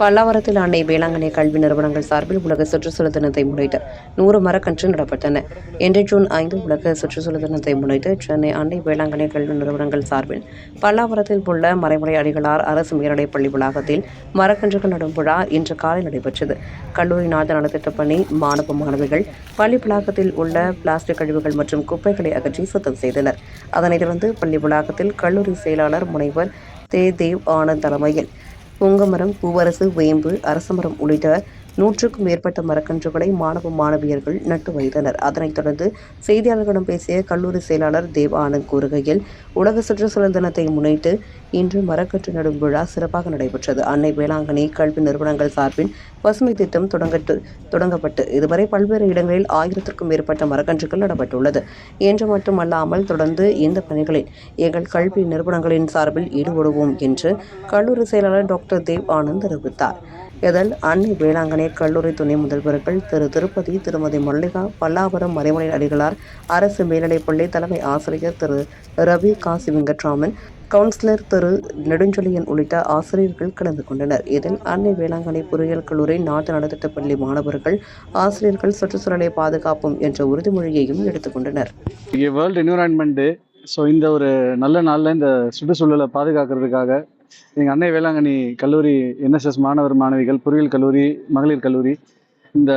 பல்லாவரத்தில் அன்னை வேளாங்கண்ணி கல்வி நிறுவனங்கள் சார்பில் உலக சுற்றுச்சூழல் தினத்தை முன்னிட்டு நூறு மரக்கன்று நடப்பட்டன. இன்று ஜூன் ஐந்து உலக சுற்றுச்சூழல் தினத்தை முன்னிட்டு சென்னை அன்னை வேளாங்கண்ணி கல்வி நிறுவனங்கள் சார்பில் பல்லாவரத்தில் உள்ள மறைமுறை அடிகளார் அரசு மேல்நிலைப் பள்ளி வளாகத்தில் மரக்கன்றுகள் நடும் விழா இன்று காலை நடைபெற்றது. கல்லூரி நாத நலத்திட்ட பணி மாணவ மாணவிகள் பள்ளி வளாகத்தில் உள்ள பிளாஸ்டிக் கழிவுகள் மற்றும் குப்பைகளை அகற்றி சுத்தம் செய்தனர். அதனைத் தொடர்ந்து பள்ளி வளாகத்தில் கல்லூரி செயலாளர் முனைவர் தே. தேவ் ஆனந்த் தலைமையில் புங்கமரம் பூவரசு வேம்பு அரசமரம் உள்ளிட்ட நூற்றுக்கும் மேற்பட்ட மரக்கன்றுகளை மாணவ மாணவியர்கள் நட்டு வைத்தனர் அதனைத் தொடர்ந்து செய்தியாளர்களிடம் பேசிய கல்லூரி செயலாளர் தேவ் ஆனந்த் கூறுகையில் உலக சுற்றுச்சூழல் தினத்தை முன்னிட்டு இன்று மரக்கன்று நடும் விழா சிறப்பாக நடைபெற்றது. அன்னை வேளாங்கண்ணி கல்வி நிறுவனங்கள் சார்பில் பசுமை திட்டம் தொடங்கட்டு தொடங்கப்பட்டு இதுவரை பல்வேறு இடங்களில் ஆயிரத்திற்கும் மேற்பட்ட மரக்கன்றுகள் நடப்பட்டுள்ளது. என்று மட்டுமல்லாமல் தொடர்ந்து இந்த பணிகளில் எங்கள் கல்வி நிறுவனங்களின் சார்பில் ஈடுபடுவோம் என்று கல்லூரி செயலாளர் டாக்டர் தேவ் ஆனந்த் தெரிவித்தார் இதில் அன்னை வேளாங்கண்ணி கல்லூரி துணை முதல்வர்கள் திரு திருப்பதி திருமதி மல்லிகா பல்லாவரம் மறைமலை அடிகளார் அரசு மேல்நிலைப்பள்ளி தலைமை ஆசிரியர் திரு ரவி காசி வெங்கட்ராமன் கவுன்சிலர் திரு நெடுஞ்சொலியன் உள்ளிட்ட ஆசிரியர்கள் கலந்து கொண்டனர். இதில் அன்னை வேளாங்கண்ணி பொறியியல் கல்லூரி நாட்டு நலத்திட்ட பள்ளி மாணவர்கள் ஆசிரியர்கள் சுற்றுச்சூழலை பாதுகாப்போம் என்ற உறுதிமொழியையும் எடுத்துக்கொண்டனர் இங்கே வேர்ல்டு என்விரான்மெண்ட் டே ஸோ இந்த ஒரு நல்ல நாளில் இந்த சுற்றுச்சூழலை பாதுகாக்கிறதுக்காக எங்கள் அன்னை வேளாங்கண்ணி கல்லூரி என்எஸ்எஸ் மாணவர் மாணவிகள் பொறியியல் கல்லூரி மகளிர் கல்லூரி இந்த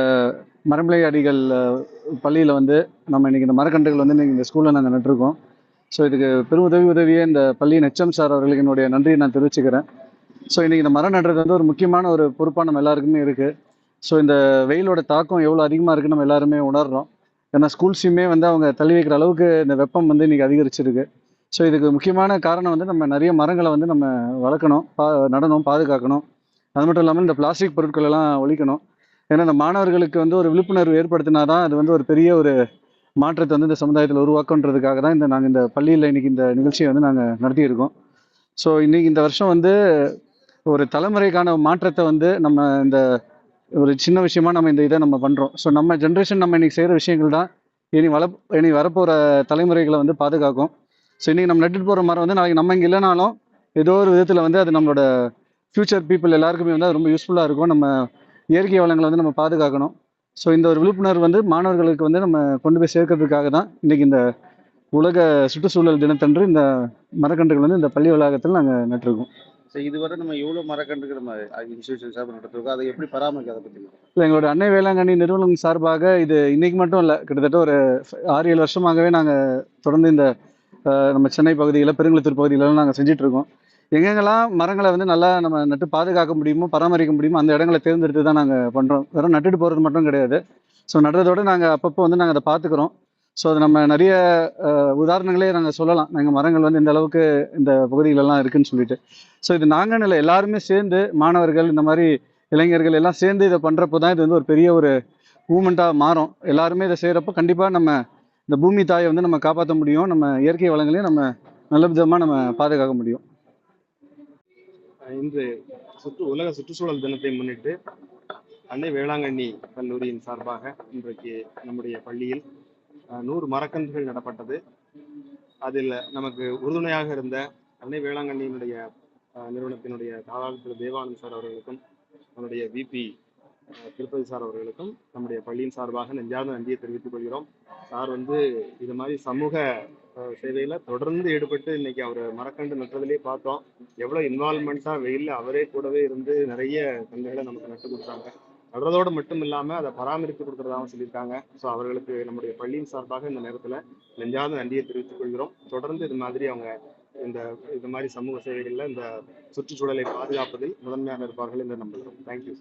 மரமலை அடிகள் பள்ளியில் வந்து நம்ம இன்னைக்கு இந்த மரக்கன்றுகள் வந்து இன்னைக்கு இந்த ஸ்கூலில் நாங்கள் நட்டிருக்கோம். ஸோ இதுக்கு பெரும் உதவி உதவியே இந்த பள்ளியின் நெச்சம் சார் அவர்களுக்கு என்னுடைய நன்றியை நான் தெரிவிச்சுக்கிறேன். ஸோ இன்றைக்கி இந்த மரம் நடுறது வந்து ஒரு முக்கியமான ஒரு பொறுப்பாக நம்ம எல்லாருக்குமே இருக்குது ஸோ இந்த வெயிலோட தாக்கம் எவ்வளோ அதிகமாக இருக்குன்னு நம்ம எல்லாருமே உணர்றோம். ஏன்னா ஸ்கூல்ஸையுமே வந்து அவங்க தள்ளி வைக்கிற அளவுக்கு இந்த வெப்பம் வந்து இன்றைக்கி அதிகரிச்சிருக்கு. ஸோ இதுக்கு முக்கியமான காரணம் வந்து நம்ம நிறைய மரங்களை வந்து நம்ம வளர்க்கணும் பா நடணும் பாதுகாக்கணும். அது மட்டும் இல்லாமல் இந்த பிளாஸ்டிக் பொருட்கள் எல்லாம் ஒழிக்கணும். ஏன்னா இந்த மாணவர்களுக்கு வந்து ஒரு விழிப்புணர்வு ஏற்படுத்தினா தான் அது வந்து ஒரு பெரிய ஒரு மாற்றத்தை வந்து இந்த சமுதாயத்தில் உருவாக்கன்றதுக்காக தான் இந்த நாங்கள் இந்த பள்ளியில் இன்னைக்கு இந்த நிகழ்ச்சியை வந்து நாங்கள் நடத்தியிருக்கோம். ஸோ இன்னைக்கு இந்த வருஷம் வந்து ஒரு தலைமுறைக்கான மாற்றத்தை வந்து நம்ம இந்த ஒரு சின்ன விஷயமா நம்ம இந்த இதை நம்ம பண்ணுறோம் ஸோ நம்ம ஜென்ரேஷன் நம்ம இன்னைக்கு செய்கிற விஷயங்கள் தான் இனி வள இனி வரப்போகிற தலைமுறைகளை வந்து பாதுகாக்கும். ஸோ இன்னைக்கு நம்ம நட்டுட்டு போகிற மரம் வந்து நாளைக்கு நம்ம இங்கே இல்லைனாலும் ஏதோ ஒரு விதத்தில் வந்து அது நம்மளோட ஃப்யூச்சர் பீப்புள் எல்லாருக்குமே வந்து அது ரொம்ப யூஸ்ஃபுல்லாக இருக்கும். நம்ம இயற்கை வளங்களை வந்து நம்ம பாதுகாக்கணும். ஸோ இந்த ஒரு விழிப்புணர்வு வந்து மாணவர்களுக்கு வந்து நம்ம கொண்டு போய் சேர்க்கறதுக்காக தான் இன்னைக்கு இந்த உலக சுற்றுச்சூழல் தினத்தன்று இந்த மரக்கன்றுகள் வந்து இந்த பள்ளி வளாகத்தில் நாங்கள் நட்டிருக்கோம். ஸோ இதுவரை நம்ம எவ்வளோ மரக்கன்றுகள் நம்ம இன்ஸ்டியூஷன் சார்பாக நடத்திருக்கோம்? அதை எப்படி பராமரிக்க அதை பற்றி இல்லை எங்களோட அன்னை வேளாங்கண்ணி நிறுவனம் சார்பாக இது இன்னைக்கு மட்டும் இல்லை. கிட்டத்தட்ட ஒரு ஆறு ஏழு வருஷமாகவே நாங்கள் தொடர்ந்து இந்த நம்ம சென்னை பகுதியில் பெருங்குளத்தூர் பகுதியிலலாம் நாங்கள் செஞ்சிட்ருக்கோம். எங்கெங்கெல்லாம் மரங்களை வந்து நல்லா நம்ம நட்டு பாதுகாக்க முடியுமோ பராமரிக்க முடியுமோ அந்த இடங்களை தேர்ந்தெடுத்து தான் நாங்கள் பண்ணுறோம் வெறும் நட்டுட்டு போகிறது மட்டும் கிடையாது. ஸோ நடுறதோட நாங்கள் அப்பப்போ வந்து நாங்கள் அதை பார்த்துக்குறோம் ஸோ அது நம்ம நிறைய உதாரணங்களே நாங்கள் சொல்லலாம். நாங்கள் மரங்கள் வந்து இந்த அளவுக்கு இந்த பகுதிகளெல்லாம் இருக்குன்னு சொல்லிட்டு. ஸோ இது நாங்கள் இல்லை எல்லாருமே சேர்ந்து மாணவர்கள் இந்த மாதிரி இளைஞர்கள் எல்லாம் சேர்ந்து இதை பண்ணுறப்போ தான் இது வந்து ஒரு பெரிய ஒரு மூமெண்ட்டாக மாறும். எல்லாருமே இதை செய்கிறப்போ கண்டிப்பாக நம்ம இந்த பூமி தாயை வந்து நம்ம காப்பாற்ற முடியும். நம்ம இயற்கை வளங்களையும் நம்ம நல்ல விதமாக நம்ம பாதுகாக்க முடியும். இன்று சுற்று உலக சுற்றுச்சூழல் தினத்தை முன்னிட்டு அன்னை வேளாங்கண்ணி கல்லூரியின் சார்பாக இன்றைக்கு நம்முடைய பள்ளியில் நூறு மரக்கன்றுகள் நடப்பட்டது. அதில் நமக்கு உறுதுணையாக இருந்த அன்னை வேளாங்கண்ணியினுடைய நிறுவனத்தினுடைய தாளாளர் திரு தேவானந்த் சார் அவர்களுக்கும் நம்முடைய விபி திருப்பதி சார் அவர்களுக்கும் நம்முடைய பள்ளியின் சார்பாக நெஞ்சார்ந்த நன்றியை தெரிவித்துக் கொள்கிறோம். சார் வந்து இது மாதிரி சமூக சேவையில தொடர்ந்து ஈடுபட்டு இன்னைக்கு அவர் மரக்கண்டு நட்டுறதுலேயே பார்த்தோம். எவ்வளோ இன்வால்மெண்ட்டா வெயிலில் அவரே கூடவே இருந்து நிறைய கன்றுகளை நமக்கு நட்டு கொடுத்தாங்க. நடுறதோடு மட்டும் இல்லாமல் அதை பராமரித்து கொடுக்கறதாகவும் சொல்லியிருக்காங்க. ஸோ அவர்களுக்கு நம்முடைய பள்ளியின் சார்பாக இந்த நேரத்தில் நெஞ்சார்ந்த நன்றியை தெரிவித்துக் கொள்கிறோம். தொடர்ந்து இது மாதிரி அவங்க இந்த இது மாதிரி சமூக சேவைகளில் இந்த சுற்றுச்சூழலை பாதுகாப்பதில் முதன்மையாக இருப்பார்கள் என்று நம்புகிறோம். தேங்க்யூ